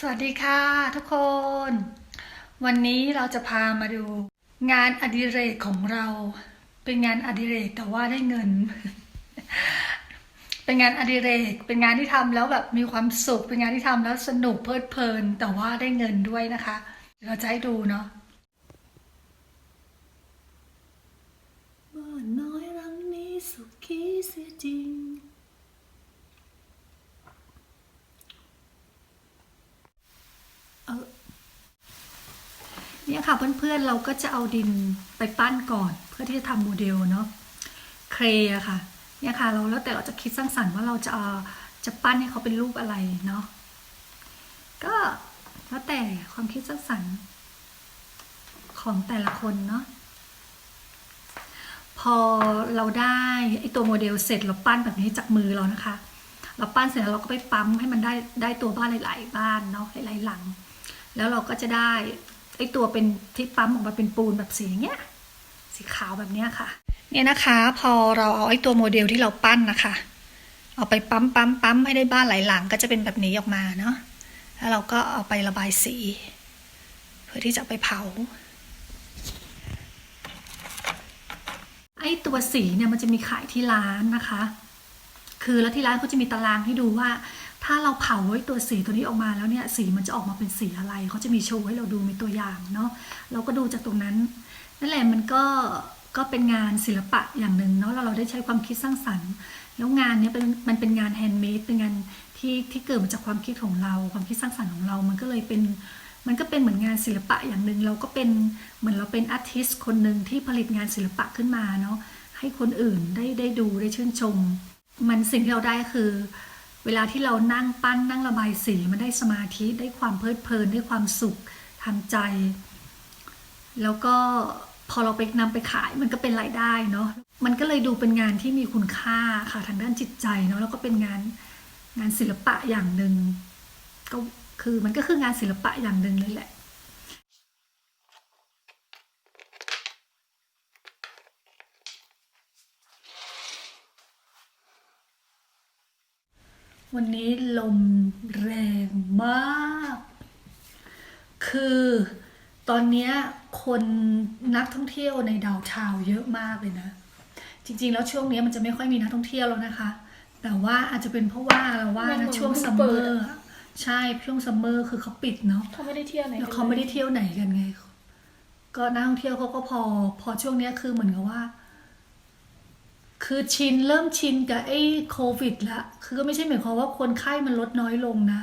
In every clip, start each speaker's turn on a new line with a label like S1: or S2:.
S1: สวัสดีค่ะทุกคน วันนี้เราจะพามาดู งานอดิเรกของเรา เป็นงานอดิเรกแต่ว่าได้เงิน เป็นงานอดิเรก เป็นงานที่ทำแล้วแบบมีความสุข เป็นงานที่ทำแล้วสนุกเพลิดเพลิน แต่ว่าได้เงินด้วยนะคะ เราจะให้ดูเนาะบ้านน้อยหลังนี้สุขีเสียจริง เนี่ยค่ะเพื่อนๆเราก็จะเอาดินไปปั้นก่อน เพื่อที่จะทำโมเดลเนาะเครอะค่ะเนี่ยค่ะเราแล้วแต่เราจะคิดสร้างสรรค์ว่าเราจะเอาจะปั้นให้เขาเป็นรูปอะไรเนาะก็แล้วแต่ความคิดสร้างสรรค์ของแต่ละคนเนาะพอเราได้ไอตัวโมเดลเสร็จเราปั้นแบบนี้จากมือเรานะคะ เราปั้นเสร็จแล้วเราก็ไปปั๊มให้มันได้ได้ตัวบ้านหลาย ๆ บ้านเนาะหลายๆหลัง แล้วเราก็จะได้ ไอตัวเป็นที่ปั๊มออกมาเป็นปูนแบบสีอย่างเงี้ยสีขาวแบบเนี้ยค่ะ เนี่ยนะคะ พอเราเอาไอตัวโมเดลที่เราปั้นนะคะ เอาไปปั๊มปั๊มปั๊มให้ได้บ้านหลายหลังก็จะเป็นแบบนี้ออกมาเนาะแล้วเราก็เอาไประบายสี เพื่อที่จะเอาไปเผาไอตัวสีเนี่ยมันจะมีขายที่ร้านนะคะ คือแล้วที่ร้านเขาจะมีตารางให้ดูว่า ถ้าเราเผาไว้ตัวสีตัวนี้ออกมาแล้วเนี่ยสีมันจะออกมาเป็นสีอะไรเขาจะมีโชว์ให้เราดูมีตัวอย่างเนาะเราก็ดูจากตรงนั้นนั่นแหละมันก็ก็เป็นงานศิลปะอย่างหนึ่งเนาะแล้วเราได้ใช้ความคิดสร้างสรรค์ แล้วงานเนี้ยเป็นมันเป็นงานแฮนด์เมดเป็นงานที่ที่เกิดมาจากความคิดของเรา ความคิดสร้างสรรค์ของเรา มันก็เลยเป็นมันก็เป็นเหมือนงานศิลปะอย่างหนึ่งเราก็เป็นเหมือนเราเป็นอาร์ติสคนหนึ่งที่ผลิตงานศิลปะขึ้นมาเนาะให้คนอื่นได้ได้ดูได้ชื่นชม มันสิ่งที่เราได้คือ เวลาที่เรานั่งปั้นนั่งระบายสีมันได้สมาธิได้ความเพลิดเพลินได้ความสุขทางใจ แล้วก็พอเราไปนำไปขายมันก็เป็นรายได้เนาะมันก็เลยดูเป็นงานที่มีคุณค่าค่ะทางด้านจิตใจเนาะแล้วก็เป็นงานงานศิลปะอย่างหนึ่งก็คือมันก็คืองานศิลปะอย่างหนึ่งเลยแหละ วันนี้ลมแรงมาก คือตอนเนี้ยคนนักท่องเที่ยวในดาวเทาวน์เยอะมากเลยนะ จริงๆ แล้วช่วงนี้มันจะไม่ค่อยมีนักท่องเที่ยวแล้วนะคะ แต่ว่าอาจจะเป็นเพราะว่าเราว่า
S2: มันเหมื
S1: นะ
S2: อน
S1: ช่วง
S2: เพิ่ง
S1: ซัมเม
S2: เปิ
S1: อ
S2: ด
S1: ร์
S2: อะ
S1: ใช่ช่วงซัมเมอร์คือเขาปิดเนาะ
S2: เขาไม่ได้เที่ยวไหน
S1: แล้วเขาไม่ได้เที่ยวไหนกันไง ก็นักท่องเที่ยวเขาก็พอ พอช่วงเนี้ยคือเหมือนกับว่า คือชินเริ่มชินกับไอ้โควิดละคือก็ไม่ใช่หมายความว่าคนไข้มันลดน้อยลงนะ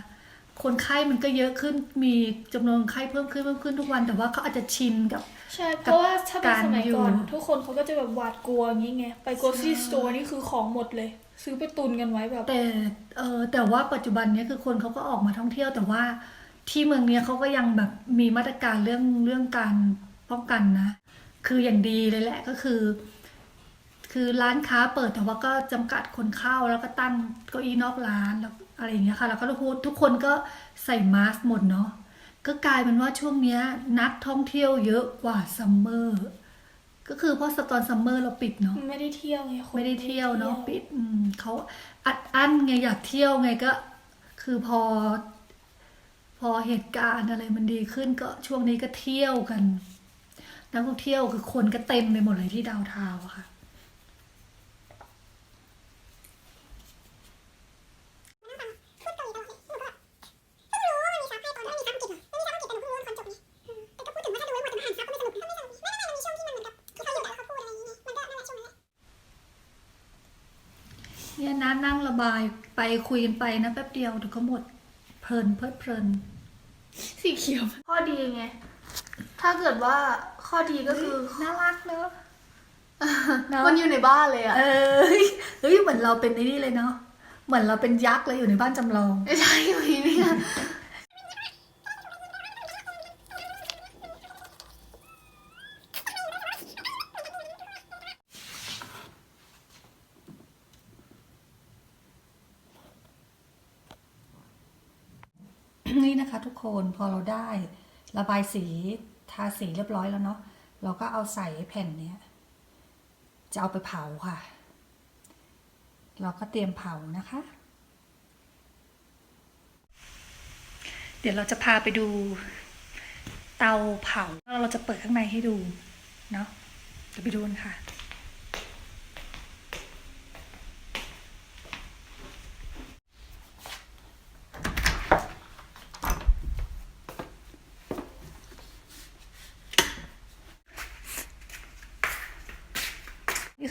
S1: คนไข้มันก็เยอะขึ้นมีจำนวนไข้เพิ่มขึ้นเพิ่มขึ้นทุกวัน แต่ว่าเขาอาจจะชินกับ
S2: ใช่เพราะว่าถ้าเป็นสมัยก่อน
S1: การอยู่
S2: ทุกคนเขาก็จะแบบหวาดกลัวอย่างงี้ไงไป grocery store นี่คือของหมดเลย ซื้อไปตุนกันไว้แบบ
S1: แต่เออแต่ว่าปัจจุบันเนี้ยคือคนเขาก็ออกมาท่องเที่ยวแต่ว่าที่เมืองเนี้ยเขาก็ยังแบบมีมาตรการเรื่องเรื่องการป้องกันนะ คืออย่างดีเลยแหละก็คือ คือร้านค้าเปิดแต่ว่าก็จำกัดคนเข้าแล้วก็ตั้งเก้าอี้นอกร้านแล้วอะไรอย่างเงี้ยค่ะ แล้วก็ทุกคนทุกคนก็ใส่มาสก์หมดเนาะก็กลายเป็นว่าช่วงเนี้ยนักท่องเที่ยวเยอะกว่าซัมเมอร์ก็คือเพราะตอนซัมเมอร์เราปิดเนาะ
S2: ไม่ได้เที่ยวไงคน
S1: ไม่ได้เที่ยวเนาะปิดอืมเขาอัดอั้นไงอยากเที่ยวไงก็ คือพอ พอเหตุการณ์อะไรมันดีขึ้นก็ช่วงนี้ก็เที่ยวกันนักท่องเที่ยวคือคนก็เต็มไปหมดเลยที่ดาวน์ทาวน์อะค่ะ เนี่ยนะนั่งระบายไปคุยกันไปนะแป๊บเดียวเดี๋ยวก็หมดเพลินเพลิดเพลิน
S2: สีเขียว ข้อดีไง ถ้าเกิดว่าข้อดีก็คือ
S1: น่ารักเนอะ เนอะ
S2: มันอยู่ในบ้านเลยอะ
S1: เออเฮ้ยเหมือนเราเป็นไอ้นี่เลยเนาะเหมือนเราเป็นยักษ์เลยอยู่ในบ้านจำลอง
S2: ไม่ใช่อยู่นี่เนี่ย
S1: นี่นะคะทุกคนพอเราได้ระบายสีทาสีเรียบร้อยแล้วเนาะเราก็เอาใส่แผ่นเนี้ยจะเอาไปเผาค่ะ เราก็เตรียมเผานะคะ เดี๋ยวเราจะพาไปดู เตาเผาแล้วเราจะเปิดข้างในให้ดูเนาะเดี๋ยวไปดูกันค่ะ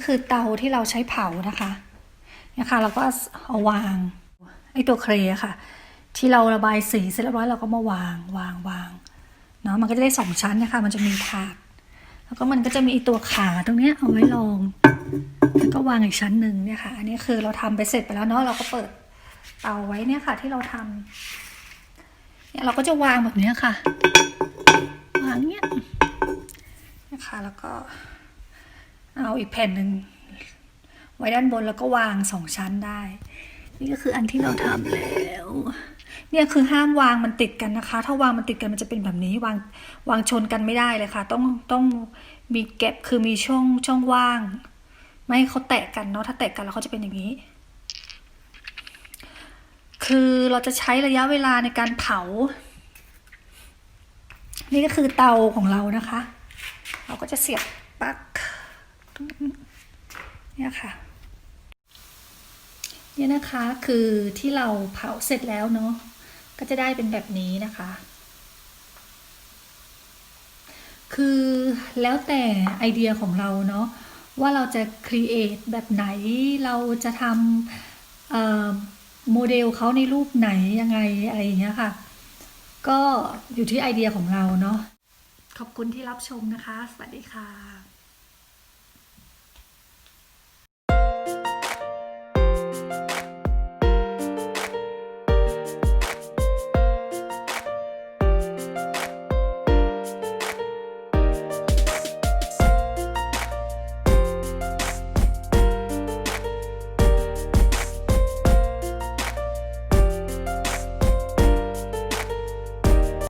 S1: คือเตาที่เราใช้เผานะคะเนี่ยค่ะเราก็เอาวางไอ้ตัวเครค่ะ ที่เราระบายสีเสร็จเรียบร้อยเราก็มาวางวางวางเนาะมันก็จะได้สองชั้นนะคะมันจะมีถาดแล้วก็มันก็จะมีตัวขาตรงเนี้ยเอาไว้รองแล้วก็วางอีกชั้นหนึ่งเนี่ยค่ะ อันนี้คือเราทำไปเสร็จไปแล้วเนาะเราก็เปิดเตาไว้เนี่ยค่ะ ที่เราทำเนี่ยเราก็จะวางแบบเนี้ยค่ะ วางเนี้ยนะคะแล้วก็ เอาอีกแผ่นหนึ่งไว้ด้านบนแล้วก็วางสองชั้นได้ นี่ก็คืออันที่เราทำแล้ว เนี่ยคือห้ามวางมันติดกันนะคะ ถ้าวางมันติดกันมันจะเป็นแบบนี้วางวางชนกันไม่ได้เลยค่ะ ต้องต้องมีแก็บคือมีช่องช่องว่าง ไม่ให้เขาแตะกันเนาะถ้าแตะกันแล้วเขาจะเป็นอย่างนี้ คือเราจะใช้ระยะเวลาในการเผา นี่ก็คือเตาของเรานะคะ เราก็จะเสียบปลั๊ก เนี่ยค่ะเนี่ยนะคะคือที่เราเผาเสร็จแล้วเนาะก็จะได้เป็นแบบนี้นะคะ คือแล้วแต่ไอเดียของเราเนาะว่าเราจะครีเอทแบบไหนเราจะทำโมเดลเขาในรูปไหนยังไงอะไรอย่างเงี้ยค่ะ ก็อยู่ที่ไอเดียของเราเนาะขอบคุณที่รับชมนะคะ สวัสดีค่ะ